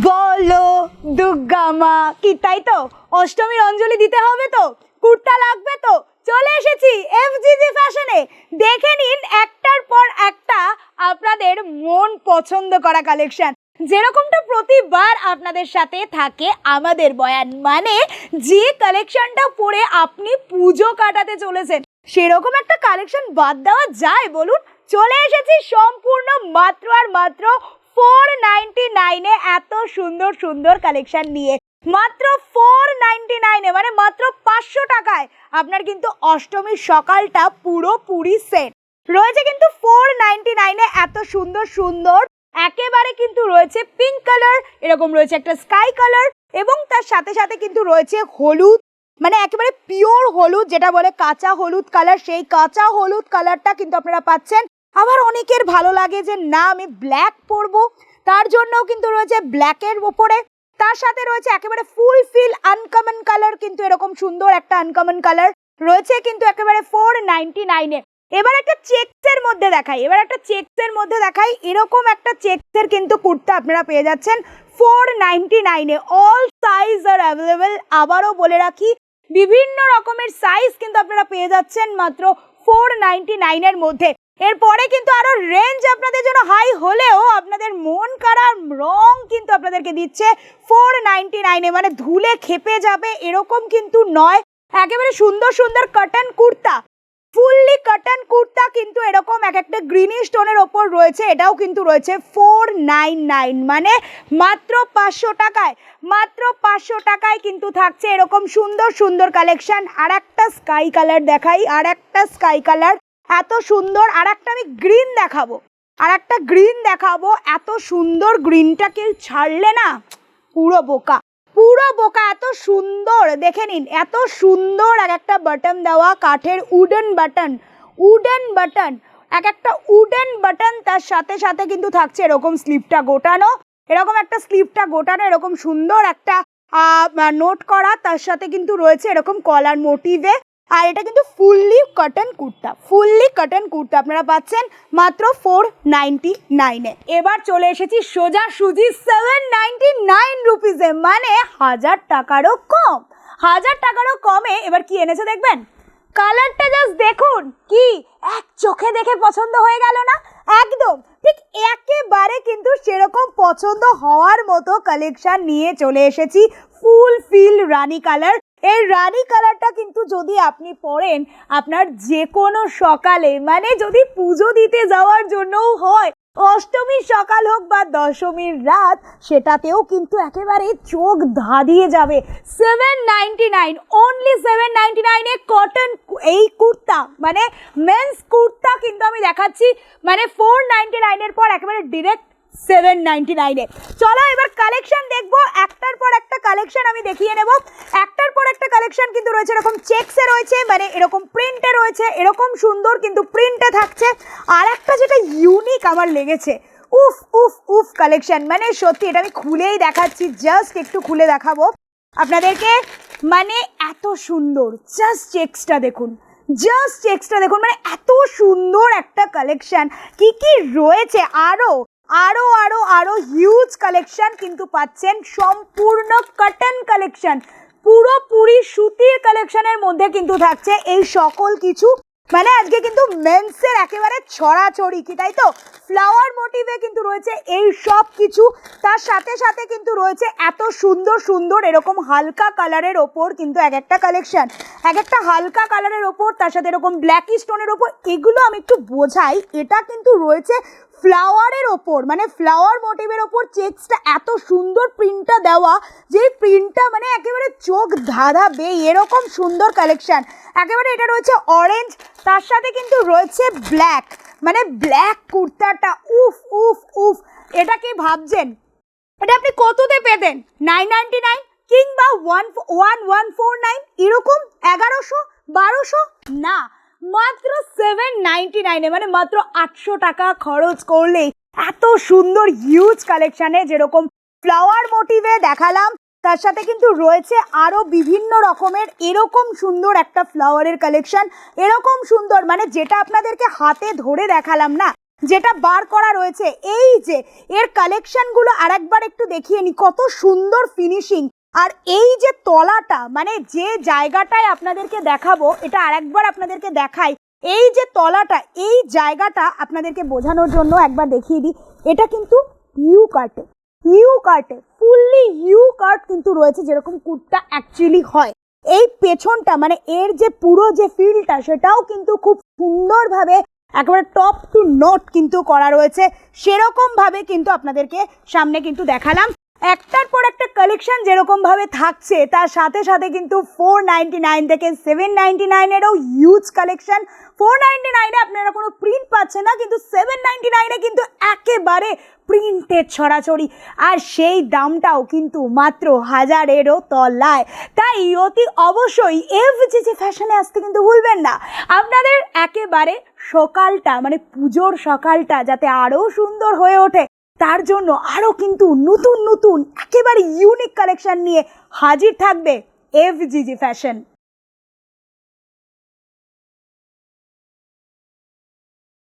বলো, দুর্গা মা। কি, তাই তো? অষ্টমীর অঞ্জলি দিতে হবে তো? কুর্তা লাগবে তো? চলে এসেছি এফজিজি ফ্যাশনে। দেখে নিন একটার পর একটা আপনাদের মন পছন্দ করা কালেকশন। যেরকমটা প্রতিবার আপনাদের সাথে থাকে আমাদের বয়ান। মানে যে কালেকশনটা পরে আপনি পুজো কাটাতে চলেছেন, সেরকম একটা কালেকশন বাদ দেওয়া যায়। বলুন, চলে এসেছি সম্পূর্ণ মাত্র আর মাত্র ফোর নাইনটি নাইনে এত সুন্দর সুন্দর কালেকশন নিয়ে। মাত্র ফোর নাইনটি নাইনে মানে মাত্র পাঁচশো টাকায় আপনার কিন্তু অষ্টমীর সকালটা পুরোপুরি সেট রয়েছে কিন্তু ফোর নাইনটি নাইনে এত সুন্দর সুন্দর, একেবারে কিন্তু রয়েছে পিঙ্ক কালার এরকম রয়েছে একটা স্কাই কালার এবং তার সাথে সাথে কিন্তু রয়েছে হলুদ মানে একেবারে পিওর হলুদ, যেটা বলে কাঁচা হলুদ কালার সেই কাঁচা হলুদ কালারটা কিন্তু আপনারা পাচ্ছেন। আবার অনেকের ভালো লাগে যে, না, আমি ব্ল্যাক পরবো। তার জন্যও কিন্তু রয়েছে ব্ল্যাকের ওপরে তার সাথে রয়েছে একেবারে ফুল ফিল আনকমন কালার কিন্তু এরকম সুন্দর একটা আনকমন কালার রয়েছে কিন্তু একেবারে ফোর নাইনটি নাইনে এবার একটা চেকসের মধ্যে দেখাই। এবার একটা চেকসের মধ্যে দেখাই। এরকম একটা চেকসের কিন্তু কুর্তা আপনারা পেয়ে যাচ্ছেন ফোর নাইনটি নাইনে অল সাইজ আর অ্যাভেলেবেল আবারও বলে রাখি, বিভিন্ন রকমের সাইজ কিন্তু আপনারা পেয়ে যাচ্ছেন মাত্র ফোর নাইনটি নাইনের মধ্যে। এরপরে কিন্তু আরও রেঞ্জ আপনাদের জন্য হাই হলেও আপনাদের মন কাড়ার রং কিন্তু আপনাদেরকে দিচ্ছে ফোর নাইনটি নাইনে মানে ধুলে খেপে যাবে এরকম কিন্তু নয়। একেবারে সুন্দর সুন্দর cotton kurta. Fully cotton kurta কিন্তু এরকম এক একটা গ্রিনি স্টোনের ওপর রয়েছে, এটাও কিন্তু রয়েছে ফোর নাইন নাইন মানে মাত্র পাঁচশো টাকায়, মাত্র পাঁচশো টাকায় কিন্তু থাকছে এরকম সুন্দর সুন্দর কালেকশন আর একটা স্কাই কালার দেখাই আর একটা স্কাই কালার এত সুন্দর আর একটা আমি গ্রিন দেখাবো। আর একটা গ্রিন দেখাবো। এত সুন্দর গ্রিনটা কেউ ছাড়লে না, পুরো বোকা। পুরো বোকা, এত সুন্দর। দেখে নিন, এত সুন্দর এক একটা বাটন দেওয়া, কাঠের উডেন বাটন উডেন বাটন এক একটা উডেন বাটন তার সাথে সাথে কিন্তু থাকছে এরকম স্লিপটা গোটানো। এরকম একটা স্লিপটা গোটানো, এরকম সুন্দর একটা নোট করা। তার সাথে কিন্তু রয়েছে এরকম কলার মোটিভে আর এটা কিন্তু fully cotton kurta fully cotton kurta, আপনারা পাচ্ছেন মাত্র ফোর নাইনটি নাইনে এবার চলে এসেছি সোজা সুজি সেভেন নাইনটি নাইন রুপিসে মানে হাজার টাকারও কম। হাজার টাকারও কমে, এবার কি এনেছে দেখবেন? কালারটা জাস্ট দেখুন, কি? এক চোখে দেখে পছন্দ হয়ে গেল না? একদম, ঠিক একেবারে কিন্তু সেরকম পছন্দ হওয়ার মতো কালেকশন নিয়ে চলে এসেছি ফুল ফিল রানী কালার এই রানি কালারটা কিন্তু যদি আপনি পরেন, আপনার যে কোনো সকালে মানে যদি পুজো দিতে যাওয়ার জন্যও হয়, অষ্টমীর সকাল হোক বা দশমীর রাত, সেটাতেও কিন্তু একেবারে চোখ ধাঁধিয়ে যাবে। Seven ninety nine only seven ninety নাইনে কটন এই কুর্তা মানে মেন্স কুর্তা কিন্তু আমি দেখাচ্ছি মানে ফোর নাইনটি নাইনের পর একেবারে ডিরেক্ট সেভেন নাইনটি নাইনে চলো এবার কালেকশন দেখব। একটার পর একটা কালেকশন আমি দেখিয়ে নেব। একটার পর একটা কালেকশন কিন্তু রয়েছে, এরকম চেকসে রয়েছে মানে এরকম প্রিন্টে রয়েছে, এরকম সুন্দর কিন্তু প্রিন্টে থাকছে। আর একটা যেটা ইউনিক আমার লেগেছে, উফ উফ উফ কালেকশন মানে সত্যি এটা আমি খুলেই দেখাচ্ছি জাস্ট একটু খুলে দেখাবো। আপনাদেরকে মানে এত সুন্দর জাস্ট চেকসটা দেখুন জাস্ট চেকসটা দেখুন মানে এত সুন্দর একটা কালেকশন কি কি রয়েছে আরও আরও আরও আরও হিউজ কালেকশন কিন্তু পাচ্ছেন। সম্পূর্ণ কটন কালেকশন পুরোপুরি সুতির কালেকশনের মধ্যে কিন্তু থাকছে এই সকল কিছু। মানে আজকে কিন্তু মেন্সের একেবারে ছড়াছড়ি কি, তাই তো? ফ্লাওয়ার মোটিভে কিন্তু রয়েছে এই সব কিছু। তার সাথে সাথে কিন্তু রয়েছে এত সুন্দর সুন্দর এরকম হালকা কালারের ওপর কিন্তু এক একটা কালেকশন এক একটা হালকা কালারের ওপর, তার সাথে এরকম ব্ল্যাক স্টোনের ওপর, এগুলো আমি একটু বোঝাই। এটা কিন্তু রয়েছে ফ্লাওয়ারের ওপর মানে ফ্লাওয়ার মোটিভের ওপর চেক্সটা এত সুন্দর প্রিন্টটা দেওয়া যে প্রিন্টটা মানে একেবারে চোখ ধাঁধাবে এরকম সুন্দর কালেকশান একেবারে এটা রয়েছে অরেঞ্জ তার সাথে কিন্তু রয়েছে ব্ল্যাক মানে ব্ল্যাক কুর্তাটা, উফ উফ উফ, এটা কি ভাবছেন? এটা আপনি কততে পেতেন? নাইন নাইনটি নাইন কিংবা one one one four nine এরকম এগারোশো, বারোশো? না। মাত্র সেভেন নাইনটি নাইনে মানে মাত্র আটশো টাকা খরচ করলেই। এত সুন্দর হিউজ কালেকশানে যেরকম ফ্লাওয়ার মোটিভে দেখালাম, তার সাথে কিন্তু রয়েছে আরও বিভিন্ন রকমের এরকম সুন্দর একটা ফ্লাওয়ারের কালেকশন এরকম সুন্দর মানে যেটা আপনাদেরকে হাতে ধরে দেখালাম না, যেটা বার করা রয়েছে। এই যে, এর কালেকশনগুলো আরেকবার একটু দেখিয়ে নি, কত সুন্দর ফিনিশিং আর এই যে তলাটা মানে যে জায়গাটায় আপনাদেরকে দেখাবো, এটা আরেকবার আপনাদেরকে দেখাই। এই যে তলাটা, এই জায়গাটা আপনাদেরকে বোঝানোর জন্য একবার দেখিয়ে দিই। এটা কিন্তু ইউ কাটে ইউ কাটে ফুললি ইউ কাট কিন্তু রয়েছে যেরকম কুটটা অ্যাকচুয়ালি হয়। এই পেছনটা মানে এর যে পুরো যে ফিল্ডটা সেটাও কিন্তু খুব সুন্দরভাবে একেবারে টপ টু নোট কিন্তু করা রয়েছে। সেরকমভাবে কিন্তু আপনাদেরকে সামনে কিন্তু দেখালাম। একটার পর একটা কালেকশন যেরকম ভাবে থাকছে, তার সাথে সাথে কিন্তু ফোর নাইনটি নাইন থেকে সেভেন নাইনটি নাইনেরও হিউজ কালেকশন ফোর নাইনটি নাইনে আপনারা কোনো প্রিন্ট পাচ্ছেন না, কিন্তু সেভেন নাইনটি নাইনে কিন্তু একেবারে প্রিন্টেড ছড়াছড়ি। আর সেই দামটাও কিন্তু মাত্র হাজারেরও তলায়। তাই অতি অবশ্যই এফজিজি ফ্যাশনে আসতে কিন্তু ভুলবেন না। আপনাদের একেবারে সকালটা মানে পুজোর সকালটা যাতে আরও সুন্দর হয়ে ওঠে তার জন্য আরও কিন্তু নতুন নতুন, একেবারে ইউনিক কালেকশান নিয়ে হাজির থাকবে এফ এফজিজি ফ্যাশন